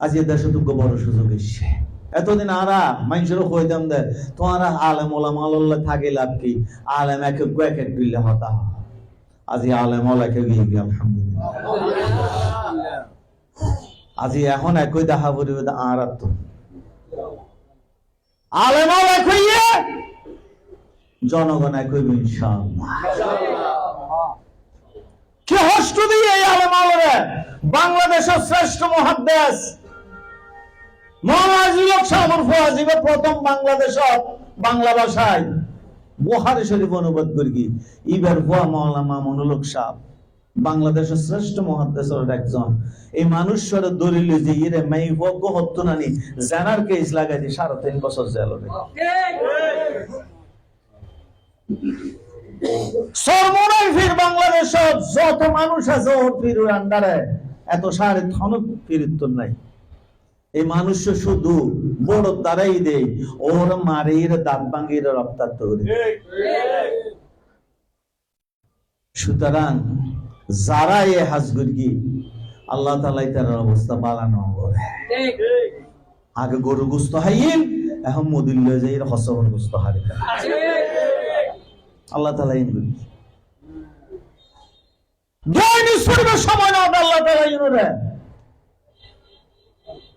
আজ এ দেশে তো বড় সুযোগ এসছে। এতদিন আরা মানুষেরও কইতাম দে তোমারা আলেম, ওলাম থাকে লাভ কি? আলেম একে এক হতা। আলেম গিয়ে আলহামদুলিল্লাহ। এখন একই দেখা তো। আলেম ওলা কইয়ে জনগণ একই ইনশাআল্লাহ। দিয়ে এই আলেম বাংলাদেশের শ্রেষ্ঠ মহাদেশ প্রথম বাংলা ভাষায়। শরীফ অনুবাদ করি ইবার ভুয়া মৌলানা মামুনুল সাহ বাংলাদেশের শ্রেষ্ঠ একজন। এই দলিল যে ইরে নানি জানার কেস সাড়ে তিন বছর জেলরে সর্বনাই ফির বাংলাদেশত যত মানুষ আছে ওর ফির আন্ডারে এত সাড়ে থনক ফিরিত নাই। এই মানুষ শুধু বড় দ্বারাই দেয়, ওর মারির দাঁত ভাঙ্গির করে। সুতরাং যারা এ হাজগুরগি আল্লাহ তালাই তার অবস্থা বালানো আগে গরু গুস্ত হাইন এখন মদিল লয়ে যাই হসবর গুস্ত হারি আল্লাহ তালা ইন করি দৈনিক শরীরের সময় না আল্লাহ তালা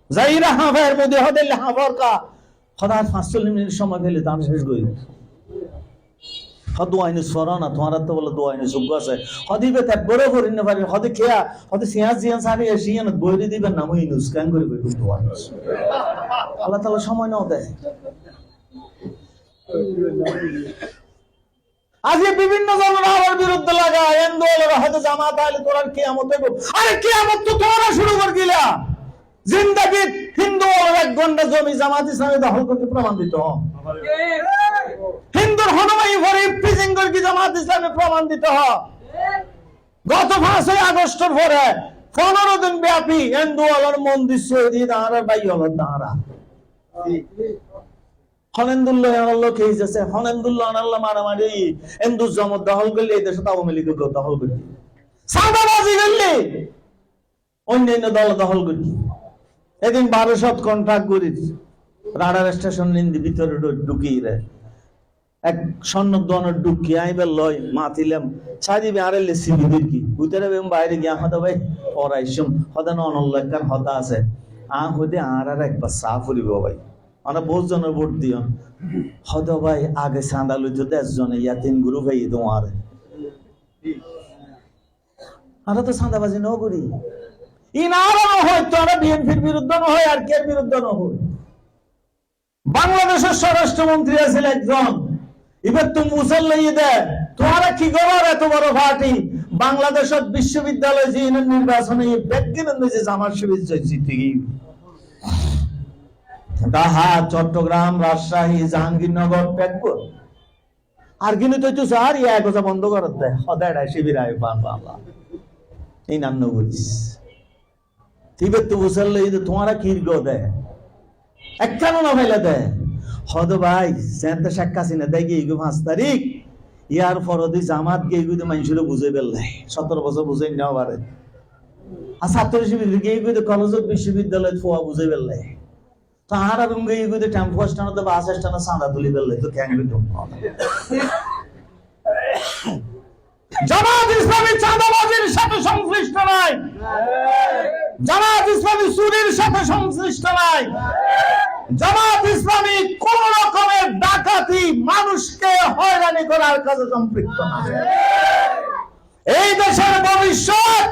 ইন রে যাইরা হাফের মধ্যে হদে হাফর কা হদার মিনিট সময় ফেলে দাম শেষ করি। আইনে সরা না তোমার তো বলে আইনে আছে। হদিবে করি না পারি, হদে খেয়া, হদে জিয়ান এসিয়ান বইরে দিবেন না করে আল্লাহ সময় নাও দেয়। আজকে বিভিন্ন জনের আমার বিরুদ্ধে লাগা এন্দোলন হয়তো জামাত আলী কিয়ামত হইব আরে কিয়ামত তো তোমরা শুরু করে গিলা জিন্দাগি হিন্দু এক ঘণ্টা জমি জামাত ইসলামে দখল করতে প্রমাণ দিত হিন্দুর হনুমাই ভরে কি জামাত ইসলামে প্রমাণ দিত গত পাঁচই পনেরো দিন ব্যাপী হিন্দু আলোর মন্দির বাই হলো দাঁড়া। হনেন্দুল্লাহ হিসেছে হনেন্দুল্লাহ আনাল্লাহ মারামারি। হিন্দু দখল করলে এই দেশে আওয়ামী দখল করি সাদাবাজি করলে অন্যান্য দল দখল করি এদিন বারোশত কন্ট্রাক্ট করি রাডার স্টেশন নিন্দি ভিতরে ঢুকিয়ে রে এক স্বর্ণ দনের ঢুকি আইবার লয়, মাতিলাম। ছাড়িবে আরে লেসি বিদির কি? বেম বাইরে গিয়া ভাই পড়াইছুম হতে আছে। আ হইতে আর আর একবার ফুরিব ভাই। আমরা বহুত জনের ভোট দিও। হতে ভাই, আগে চাঁদা লইতো দেশ ইয়া তিন গ্রুপ হই তোমার আমরা তো চাঁদাবাজি ন করি। আর বাংলাদেশের বিশ্ববিদ্যালয় যে নির্বাচনে ঢাকা চট্টগ্রাম, রাজশাহী, জাহাঙ্গীরনগর আর কিন্তু তো স্যার ইয়া কথা বন্ধ করার দেয়। সদায় শিবির আয় বাবা এই নাম বলিস তিবেত তো মুসল্লাই তোমারা কি দেয়? এক কেন না ফেলে দেয়। হদ ভাই, সেন্ট শেখ হাসিনা দেয় গিয়ে পাঁচ তারিখ? ইয়ার ফরদি জামাত গিয়ে গুদে মানুষের বুঝে পেলে সতেরো বছর বুঝে নেওয়া পারে। আর ছাত্র শিবির গিয়ে গুদে কলেজ বিশ্ববিদ্যালয় ফোয়া বুঝে পেলে তো আর আর গিয়ে গুদে টেম্পো স্ট্যান্ড বাস স্ট্যান্ড চাঁদা তুলি পেলে তো কেন জামাত ইসলামী চাঁদাবাজির সাথে সংশ্লিষ্ট নয় জামাত ইসলামী চুরির সাথে সংশ্লিষ্ট নাই। জামাত ইসলামী কোন রকমের ডাকাতি মানুষকে হয়রানি করার কাজে সম্পৃক্ত না। এই দেশের ভবিষ্যৎ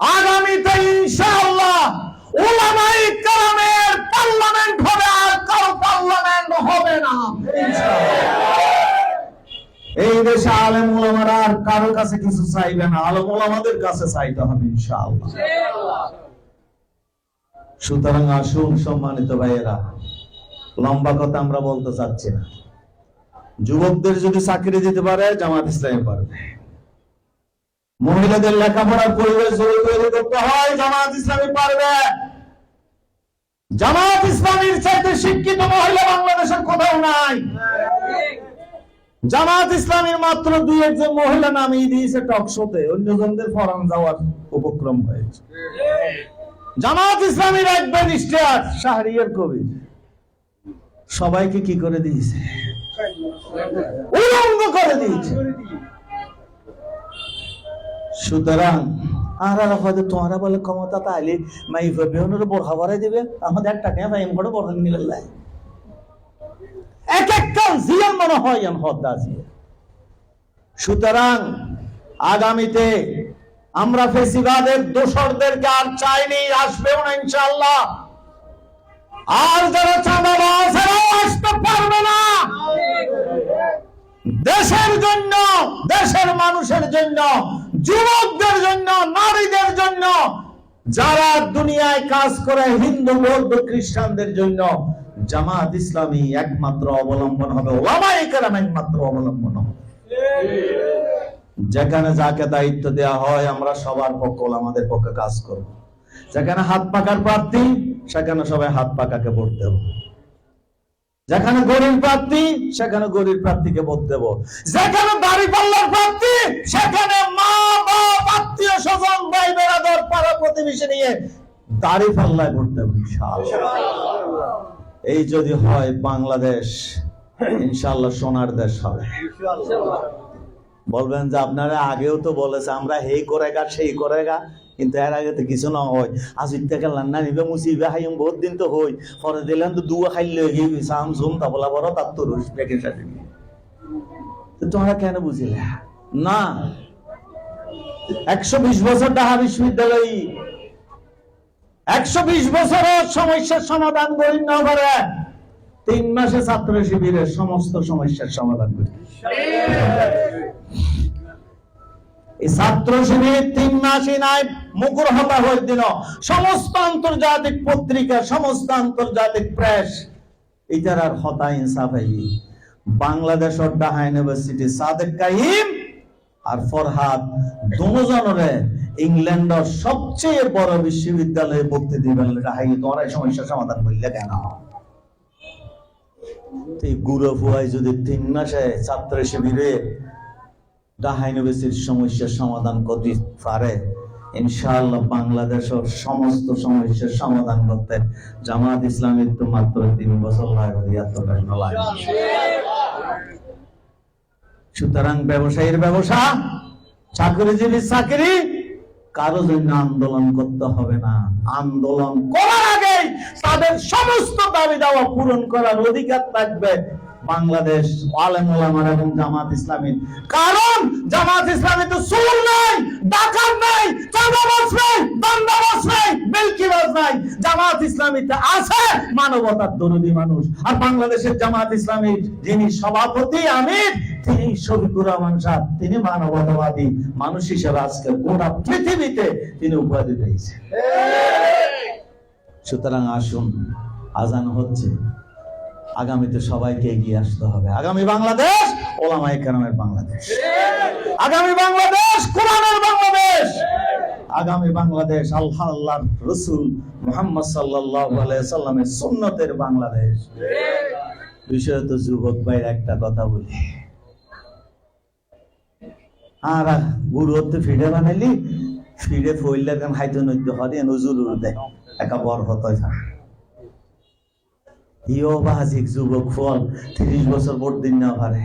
আগামীতে ইনশাআল্লাহ ওলামাই কালামের পার্লামেন্ট হবে আর কারও পার্লামেন্ট হবে না। এই দেশে আলেম ওলামারা আর কারও কাছে কিছু চাইবে না, আলেম ওলামাদের কাছে চাইতে হবে ইনশাআল্লাহ। সুতরাং আসুন, সম্মানিত ভাইয়েরা। লম্বা কথা আমরা বলতে চাচ্ছি না। যুবকদের যদি চাকরি দিতে পারে, জামাত ইসলামে পারবে। মহিলাদের লেখাপড়ার পরিবেশ যদি তৈরি করতে হয়, জামাত ইসলামী পারবে। জামাত ইসলামীর চাইতে শিক্ষিত মহিলা বাংলাদেশের কোথাও নাই। জামাত ইসলামীর মাত্র দুই একজন মহিলা নামিয়ে দিয়েছে টক শোতে। অন্যজনদের ফরান যাওয়ার উপক্রম হয়েছে। জামাত ইসলামীর এক ব্যারিস্টার, শাহরিয়ার কবির। সবাইকে কি করে দিয়েছে? উলঙ্গ করে দিয়েছে। সুতরাং আর আর হয়তো তোমরা বলে ক্ষমতা তাইলে মাই বেহনের বোরহা ভরাই দিবে, আমাদের একটা টাকা ভাই বোরহা নিলে লাই। এক একটা জিয়ান মনে হয় সুতরাং আগামীতে আমরা ফেসিবাদের দোসরদেরকে আর চাইনি, আসবেও না ইনশাল্লাহ আর যারা চাঁদাবাজ, এরাও আসতে পারবে না। দেশের জন্য, দেশের মানুষের জন্য, যুবকদের জন্য, নারীদের জন্য, যারা দুনিয়ায় কাজ করে হিন্দু, বৌদ্ধ, খ্রিস্টানদের জন্য, জামাত ইসলামী একমাত্র অবলম্বন হবে, ওলামায়ে কেরাম একমাত্র অবলম্বন হবে। যেখানে যাকে দায়িত্ব দেওয়া হয়, আমরা সবার পক্ষে আমাদের পক্ষে কাজ করব। যেখানে হাত পাকার প্রার্থী, সেখানে সবাই হাত পাকাকে ভোট দেব। যেখানে গরিব প্রার্থী, সেখানে গরিব প্রার্থীকে ভোট দেব। যেখানে দাড়ি পাল্লার প্রার্থী, সেখানে মা বাপ আত্মীয় স্বজন ভাই বেড়াদর পাড়া প্রতিবেশী নিয়ে দাড়ি পাল্লায় ভোট দেব এই যদি হয় বাংলাদেশ, ইনশাআল্লাহ সোনার দেশ হবে। বলবেন যে আপনারা আগেও তো বলেছে, আমরা হেই করে গা, সেই করে গা, কিন্তু এর আগে তো কিছু না হয়। আজির থেকে লান্না নিবে, মুসিবে হাইম বহুত দিন তো হই। পরে দিলেন তো দুয়া খাইলে গিয়ে সাম সুম তাবলা, বড়, তার তো রুশ প্যাকেট সাথে তোমরা কেন বুঝিলে? না। একশো বিশ বছর ঢাকা বিশ্ববিদ্যালয়। একশো বিশ বছরের সমস্যার সমাধান করি না পারে তিন মাসে ছাত্র শিবিরের সমস্ত সমস্যার সমাধান করি। ছাত্র শিবির তিন নাই হতা হয়ে দিন সমস্ত আন্তর্জাতিক পত্রিকা, সমস্ত আন্তর্জাতিক প্রেস। এটার আর হতা বাংলাদেশের ঢাকা ইউনিভার্সিটি সাদেক কাহিম আর ফরহাদ, দুজনরে ইংল্যান্ডের সবচেয়ে বড় বিশ্ববিদ্যালয়ে ভর্তি দিবেন। তোমরা সমস্যার সমাধান করলে কেন? যদি তিন মাসে ছাত্র শিবিরে সমস্যার সমাধান করতে পারে, ইনশাআল্লাহ বাংলাদেশের সমস্ত সমস্যার সমাধান করতে জামাত ইসলামের তো মাত্র তিন বছর লাগবে লাগে সুতরাং ব্যবসায়ীর ব্যবসা চাকরিজীবীর চাকরি কারও জন্য আন্দোলন করতে হবে না। আন্দোলন করার আগে তাদের সমস্ত দাবি দাওয়া পূরণ করার অধিকার থাকবে। বাংলাদেশ আলেম এবং জামাত ইসলামী কারণ জামাত ইসলামী তো সুর নাই, ডাকাত নাই, চাঁদাবাজ নাই দান্দাবাজ নাই, বেলকিবাজ নাই। জামাত ইসলামীতে আছে মানবতার দরদি মানুষ। আর বাংলাদেশের জামাত ইসলামীর যিনি সভাপতি, আমির, তিনি শফিকুর রহমান সাহ তিনি মানবতাবাদী মানুষ হিসেবে আজকে গোটা পৃথিবীতে তিনি উপাধি পেয়েছেন। সুতরাং আসুন, আজান হচ্ছে। আগামীতে সবাইকে এগিয়ে আসতে হবে। আগামী বাংলাদেশ ওলামাই কেরামের বাংলাদেশ। আগামী বাংলাদেশ, কোরআনের বাংলাদেশ। আগামী বাংলাদেশ আল্লাহ আল্লাহ রসুল মোহাম্মদ সাল্লাহ সাল্লামের সুন্নতের বাংলাদেশ। বিষয় তো যুবক ভাইয়ের একটা কথা বলি। আর গুরু হতে ফিডে বানাইলি ফিডে ফইলে কেন হাইতে নৈদ্য হরে নজুর দেয় একা বর হতয় ইও যুবক ফল তিরিশ বছর ভোট দিন না পারে।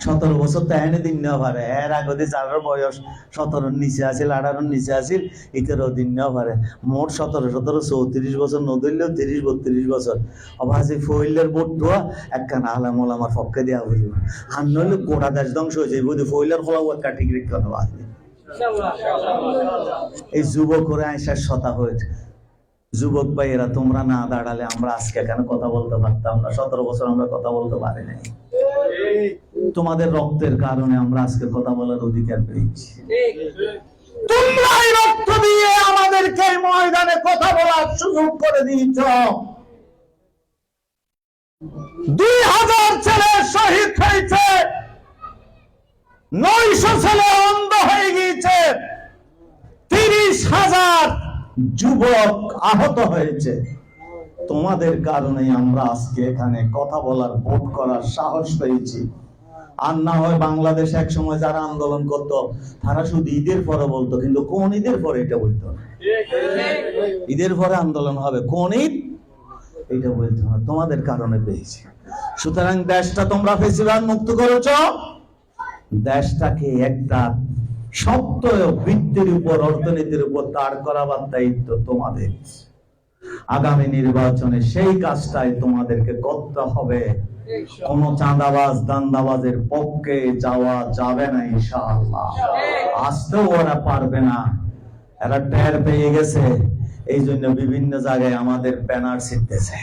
সতেরো বছর তো এনে দিন না পারে। এর আগে চারের বয়স সতেরোর নিচে আছিল আঠারোর নিচে আছিল ইতেরও দিন না পারে। মোট সতেরো সতেরো চৌত্রিশ বছর নদলেও তিরিশ বত্রিশ বছর। অবাজি ফইলের ভোট ধোয়া একখান আলামল আমার পক্ষে দেওয়া হইল। আর নইলে গোটা দেশ ধ্বংস হয়ে যাবে বুঝি ফইলের খোলা একটা টিকিট কথা এই যুবক করে আইসার শতা হয়েছে। যুবক ভাইয়েরা, তোমরা না দাঁড়ালে আমরা আজকে এখানে কথা বলতে পারতাম না? সতেরো বছর আমরা কথা বলতে পারি নাই। তোমাদের রক্তের কারণে আমরা আজকে কথা বলার অধিকার পেয়েছি। তোমরাই রক্ত দিয়ে আমাদেরকে ময়দানে কথা বলার সুযোগ করে দিয়েছ। দুই হাজার ছেলে শহীদ হয়েছে। নয়শো ছেলে অন্ধ হয়ে গিয়েছে। তিরিশ হাজার যুবক আহত হয়েছে। তোমাদের কারণে আমরা আজকে এখানে কথা বলার, ভোট করার সাহস পেয়েছি। আর না হয় বাংলাদেশ এক সময় যারা আন্দোলন করত, তারা শুধু ঈদের পরে বলতো, কিন্তু কোন ঈদের পরে এটা বলতো? ঈদের পরে আন্দোলন হবে কোন ঈদ? এটা বলতো না, তোমাদের কারণে পেয়েছি। সুতরাং দেশটা তোমরা ফেসিবাদ মুক্ত করেছ। দেশটাকে একটা শক্ত বৃত্তির উপর অর্থনীতির উপর দাঁড় করাবার দায়িত্ব তোমাদের। আগামী নির্বাচনে সেই কাজটাই তোমাদেরকে করতে হবে। কোন চাঁদাবাজ দান্দাবাজের পক্ষে যাওয়া যাবে না ইনশাআল্লাহ। আসতেও ওরা পারবে না। এরা টের পেয়ে গেছে। এই জন্য বিভিন্ন জায়গায় আমাদের ব্যানার ছিটতেছে।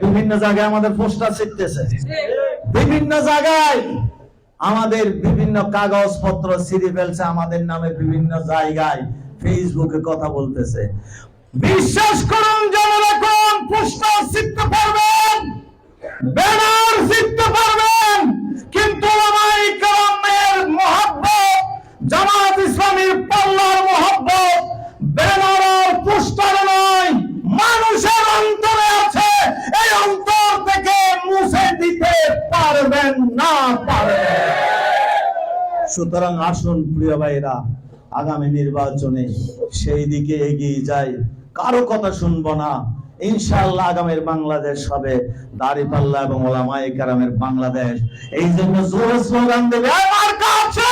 বিভিন্ন জায়গায় আমাদের পোস্টার ছিটতেছে। বিভিন্ন জায়গায় আমাদের বিভিন্ন কাগজপত্র ছিঁড়ে ফেলছে আমাদের নামে বিভিন্ন জায়গায়। ফেসবুকে কথা বলতেছে। বিশ্বাস করুন যেন রাখুন পোস্টার পারবেন, ব্যানার ছিটতে পারবেন, কিন্তু ওলামায়ে কেরামের মহব্বত, জামাত ইসলামীর পাল্লার মহব্বত ব্যানার আর পোস্টার নয় মানুষের অন্তরে আছে এই অন্তর থেকে মুছে দিতে পারবেন না পারবেন সুতরাং আসুন প্রিয় ভাইরা, আগামী নির্বাচনে সেই দিকে এগিয়ে যাই। কারও কথা শুনব না। ইনশাআল্লাহ আগামীর বাংলাদেশ হবে দাড়িপাল্লা এবং ওলামায়ে কারামের বাংলাদেশ। এই জন্য জোরে স্লোগান দেবে। আমার কাছে